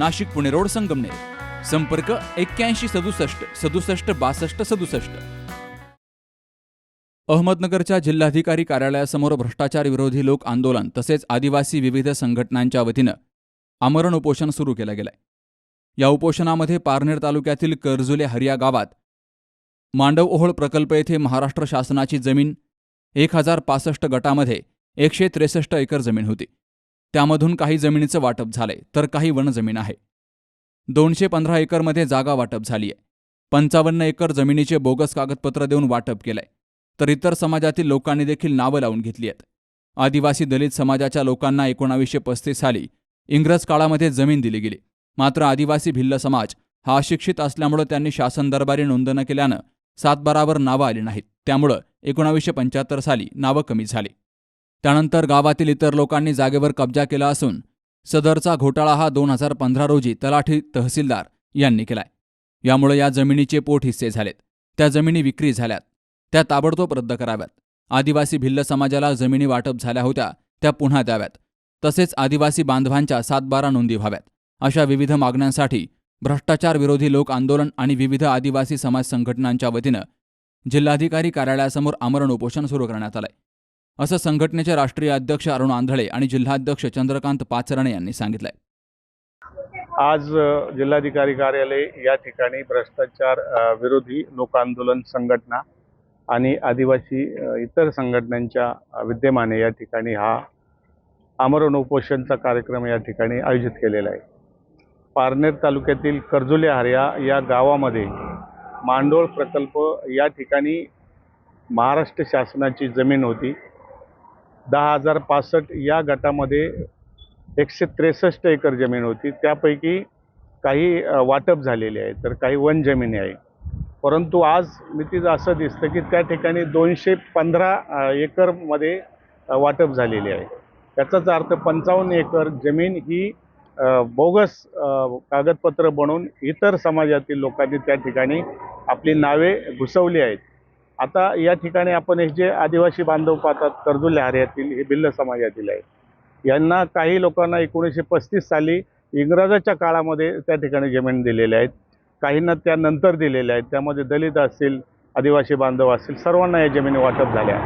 Nashik Pune road Sangamner. संपर्क एक्क्याऐंशी सदुसष्ट सदुसष्ट बासष्ट सदुसष्ट. अहमदनगरच्या जिल्हाधिकारी कार्यालयासमोर भ्रष्टाचार विरोधी लोक आंदोलन तसेच आदिवासी विविध संघटनांच्या वतीनं आमरण उपोषण सुरू केलं गेलंय. या उपोषणामध्ये पारनेर तालुक्यातील कर्जुले हरिया गावात मांडव ओहोळ प्रकल्प येथे महाराष्ट्र शासनाची जमीन एक हजार पासष्ट गटामध्ये एकशे त्रेसष्ट एकर जमीन होती. त्यामधून काही जमिनीचं वाटप झालंय तर काही वनजमीन आहे. दोनशे पंधरा एकरमध्ये जागा वाटप झालीय पंचावन्न एकर जमिनीचे बोगस कागदपत्र देऊन वाटप केलंय. तर इतर समाजातील लोकांनी देखील नावं लावून घेतली आहेत. आदिवासी दलित समाजाच्या लोकांना एकोणावीसशे पस्तीस साली इंग्रज काळामध्ये जमीन दिली गेली. मात्र आदिवासी भिल्ल समाज हा अशिक्षित असल्यामुळं त्यांनी शासन दरबारी नोंद न केल्यानं सातबारावर नावं आली नाहीत. त्यामुळं एकोणावीसशे पंच्याहत्तर साली नावं कमी झाली. त्यानंतर गावातील इतर लोकांनी जागेवर कब्जा केला असून सदरचा घोटाळा हा दोन हजार पंधरा रोजी तलाठी तहसीलदार यांनी केलाय. यामुळे या जमिनीचे पोट हिस्से झालेत. त्या जमिनी विक्री झाल्यात. त्या ताबडतोब रद्द कराव्यात. आदिवासी भिल्ल समाजाला जमिनी वाटप झाल्या होत्या त्या पुन्हा द्याव्यात. तसेच आदिवासी बांधवांच्या सातबारा नोंदी व्हाव्यात. अशा विविध मागण्यांसाठी भ्रष्टाचार विरोधी लोक आंदोलन आणि विविध आदिवासी समाज संघटनांच्या वतीनं जिल्हाधिकारी कार्यालयासमोर आमरण उपोषण सुरू करण्यात आलंय. असं संघटनेचे राष्ट्रीय अध्यक्ष अरुण आंधळे आणि जिल्हाध्यक्ष चंद्रकांत पाचरणे यांनी सांगितलंय. आज जिल्हाधिकारी कार्यालय या ठिकाणी भ्रष्टाचार विरोधी लोक आंदोलन संघटना आणि आदिवासी इतर संघटनांच्या विद्यमाने या ठिकाणी हा आमरण उपोषणचा कार्यक्रम या ठिकाणी आयोजित केलेला आहे. पारनेर तालुक्यातील कर्जुले हर्या या गावामध्ये मांडोळ प्रकल्प या ठिकाणी महाराष्ट्र शासनाची जमीन होती. दहा हजार पासष्ट या गटामध्ये एकशे त्रेसष्ट एकर जमीन होती. त्यापैकी काही वाटप झालेले आहे तर काही वन जमिनी आहे. परंतु आज मितीज असं दिसतं की त्या ठिकाणी दोनशे पंधरा एकरमध्ये वाटप झालेले आहे. त्याचाच अर्थ पंचावन्न एकर जमीन ही बोगस कागदपत्र बनवून इतर समाजातील लोकांनी त्या ठिकाणी आपली नावे घुसवली आहेत. आता या ठिकाणी आपण हे जे आदिवासी बांधव पाहतात कर्जुले हार्यातील हे भिल्ल समाजातील आहे यांना काही लोकांना एकोणीसशे पस्तीस साली इंग्रजाच्या काळामध्ये त्या ठिकाणी जमीन दिलेल्या आहेत. काहींना त्यानंतर दिलेल्या आहेत. त्यामध्ये दलित असतील आदिवासी बांधव असतील सर्वांना या जमिनी वाटप झाल्या.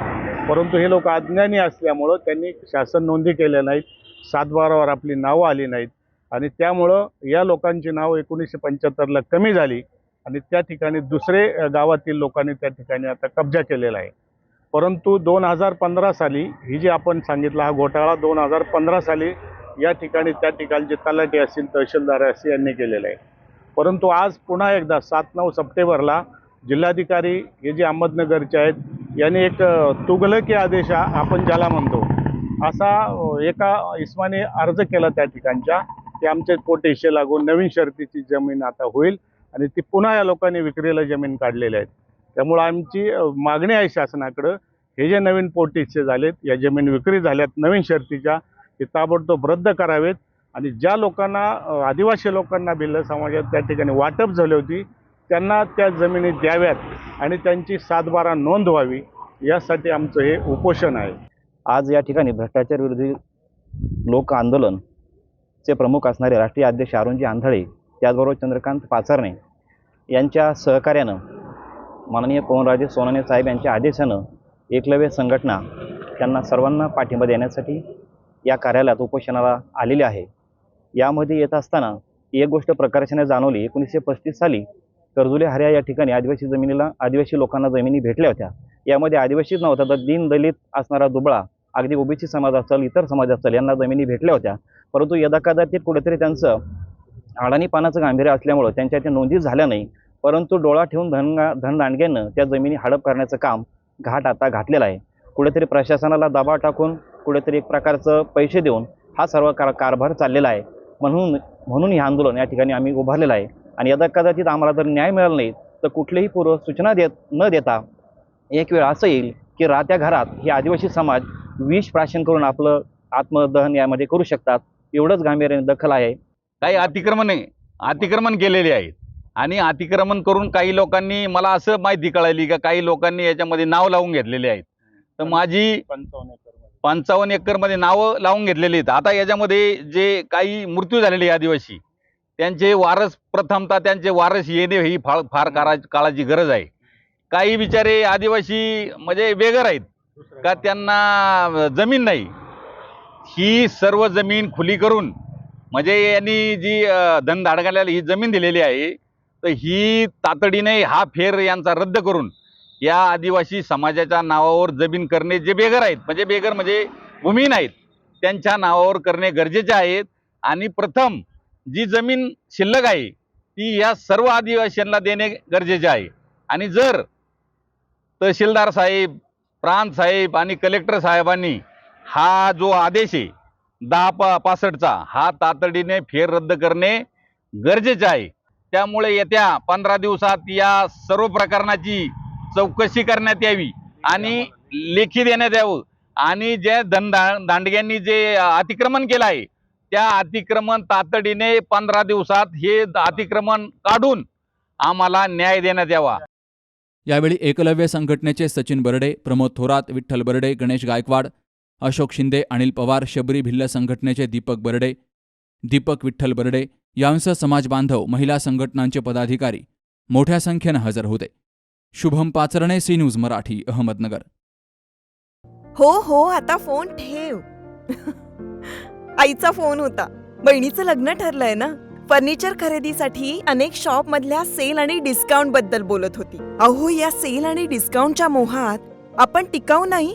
परंतु हे लोक अज्ञानी असल्यामुळं त्यांनी शासन नोंदी केल्या नाहीत. सातबारावर आपली नावं आली नाहीत. आणि त्यामुळं या लोकांची नावं एकोणीसशे पंच्याहत्तरला कमी झाली. आणि त्या ठिकाणी दुसरे गावातील लोकांनी त्या ठिकाणी आता कब्जा केलेला आहे. परंतु दोन हजार पंधरा साली ही जी आपण सांगितलं हा घोटाळा दोन हजार पंधरा साली या ठिकाणी त्या ठिकाणचे तलाटी असतील तहसीलदार असतील यांनी केलेलं आहे. परंतु आज पुन्हा एकदा सात नऊ सप्टेंबरला जिल्हाधिकारी हे जे अहमदनगरचे आहेत यांनी एक तुगलकी आदेश हा आपण ज्याला म्हणतो असा एका इस्माने अर्ज केला त्या ठिकाणच्या की आमचे पोटेशे लागून नवीन शर्तीची जमीन आता होईल. आणि ती पुन्हा या लोकांनी विक्रीला जमीन काढलेल्या आहेत. त्यामुळं आमची मागणी आहे शासनाकडं हे जे नवीन पोटीचे झालेत या जमीन विक्री झाल्यात नवीन शर्तीच्या ते ताबडतोब रद्द करावेत. आणि ज्या लोकांना आदिवासी लोकांना भिल्ल समाजात त्या ठिकाणी वाटप झाली होती त्यांना त्या जमिनी द्याव्यात आणि त्यांची सातबारा नोंद व्हावी यासाठी आमचं हे उपोषण आहे. आज या ठिकाणी भ्रष्टाचार विरोधी लोक आंदोलन चे प्रमुख असणारे राष्ट्रीय अध्यक्ष अरुणजी आंधळे त्याचबरोबर चंद्रकांत पाचारणे यांच्या सहकार्यानं माननीय पवनराजे सोनाने साहेब यांच्या आदेशानं एकलव्य संघटना त्यांना सर्वांना पाठिंबा देण्यासाठी या कार्यालयात उपोषणाला आलेली आहे. यामध्ये येत असताना एक गोष्ट प्रकर्षाने जाणवली. एकोणीसशे पस्तीस साली कर्जुले हऱ्या या ठिकाणी आदिवासी जमिनीला आदिवासी लोकांना जमिनी भेटल्या होत्या. यामध्ये आदिवासीच नव्हता तर दीन दलित असणारा दुबळा अगदी ओबीसी समाज असेल इतर समाज असेल यांना जमिनी भेटल्या होत्या. परंतु यदाकदाचित कुठेतरी त्यांचं अडाणी पानाचं गांभीर्य असल्यामुळं त्यांच्या त्या नोंदी झाल्या नाही. परंतु डोळा ठेवून धन धनदांडग्यानं त्या जमिनी हडप करण्याचं काम घाट आता घातलेलं आहे. कुठेतरी प्रशासनाला दबाव टाकून कुठेतरी एक प्रकारचं पैसे देऊन हा सर्व कार कारभार चाललेला आहे. म्हणून म्हणून हे आंदोलन या ठिकाणी आम्ही उभारलेलं आहे. आणि यदा कदाचित आम्हाला जर न्याय मिळाला नाही तर कुठलीही पूर्व सूचना देत न देता एक वेळ असं येईल की राहत्या घरात हे आदिवासी समाज विष प्राशन करून आपलं आत्मदहन यामध्ये करू शकतात. एवढंच गांभीर्याने दखल आहे. काही अतिक्रमण अतिक्रमण केलेले आहेत. आणि अतिक्रमण करून काही लोकांनी मला असं माहिती कळाली का काही लोकांनी याच्यामध्ये नाव लावून घेतलेले आहेत. तर माझी पंचावन्न एकरमध्ये. पंचावन्न एकरमध्ये नावं लावून घेतलेली आहेत. आता याच्यामध्ये जे काही मृत्यू झालेले आदिवासी त्यांचे वारस प्रथमतः त्यांचे वारस येणे ही फार फार काळा काळाची गरज आहे. काही बिचारे आदिवासी म्हणजे बेघर आहेत का त्यांना जमीन नाही. ही सर्व जमीन खुली करून म्हणजे यांनी जी अ, ही जमीन दिलेली आहे तर ही तातडीने हा फेर यांचा रद्द करून या आदिवासी समाजाच्या नावावर जमीन करणे जे बेघर आहेत म्हणजे बेघर म्हणजे भूमिहीन आहेत त्यांच्या नावावर करणे गरजेचे आहेत. आणि प्रथम जी जमीन शिल्लक आहे ती या सर्व आदिवासींना देणे गरजेचे आहे. आणि जर तहसीलदार साहेब प्रांत साहेब आणि कलेक्टर साहेबांनी हा जो आदेश आहे दहा पा पासष्टचा. हा तातडीने फेर रद्द करणे गरजेचे आहे. त्यामुळे येत्या पंधरा दिवसात या सर्व प्रकरणाची चौकशी करण्यात यावी आणि लेखी देण्यात यावं. आणि जे धनदा दांडग्यांनी जे अतिक्रमण केलं आहे त्या अतिक्रमण तातडीने पंधरा दिवसात हे अतिक्रमण काढून आम्हाला न्याय देण्यात यावा. यावेळी एकलव्य संघटनेचे सचिन बर्डे प्रमोद थोरात विठ्ठल बर्डे गणेश गायकवाड अशोक शिंदे अनिल पवार शबरी भिल्ल संघटनेचे दीपक बर्डे दीपक विठ्ठल बर्डे यांसह समाज बांधव महिला संघटनांचे पदाधिकारी मोठ्या संख्येनं हजर होते. Shubham Pacharne C news Marathi Ahmednagar. हो हो आता फोन ठेव. आईचा फोन होता. बहिणीचं लग्न ठरलंय ना? फर्निचर खरेदीसाठी अनेक शॉप मधल्या सेल आणि डिस्काउंटबद्दल बोलत होती. अहो या सेल आणि डिस्काउंटच्या मोहात आपण टिकाऊ नाही?